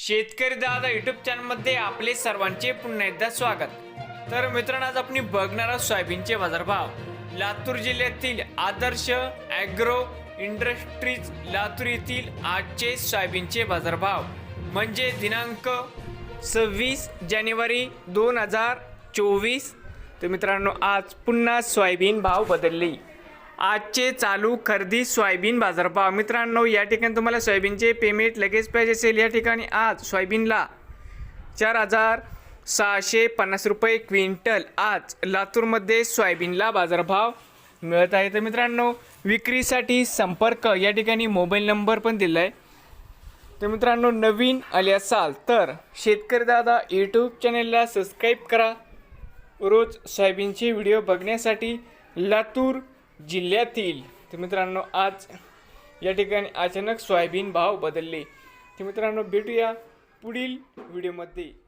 शेतकरी दादा युट्यूब चॅनलमध्ये आपले सर्वांचे पुन्हा एकदा स्वागत. तर मित्रांनो आज आपण बघणार आहोत सोयाबीनचे बाजारभाव. लातूर जिल्ह्यातील आदर्श ॲग्रो इंडस्ट्रीज लातूर येथील आजचे सोयाबीनचे बाजारभाव. म्हणजे दिनांक सव्वीस जानेवारी दोन हजार चोवीस. तर मित्रांनो आज पुन्हा सोयाबीन भाव बदलले. आजचे चालू खरेदी सोयाबीन बाजारभाव मित्रांनो या ठिकाणी तुम्हाला सोयाबीनचे पेमेंट लगेच पाहिजे असेल. या ठिकाणी आज सोयाबीनला चार हजार सहाशे पन्नास रुपये क्विंटल आज लातूरमध्ये सोयाबीनला बाजारभाव मिळत आहे. तर मित्रांनो विक्रीसाठी संपर्क या ठिकाणी मोबाईल नंबर पण दिला आहे तर मित्रांनो नवीन आले असाल तर शेतकरी दादा यूट्यूब चॅनेलला सबस्क्राईब करा. रोज सोयाबीनचे व्हिडिओ बघण्यासाठी लातूर जिल्ह्यातील तर मित्रांनो आज या ठिकाणी अचानक सोयाबीन भाव बदलले. तर मित्रांनो भेटूया पुढील व्हिडिओमध्ये.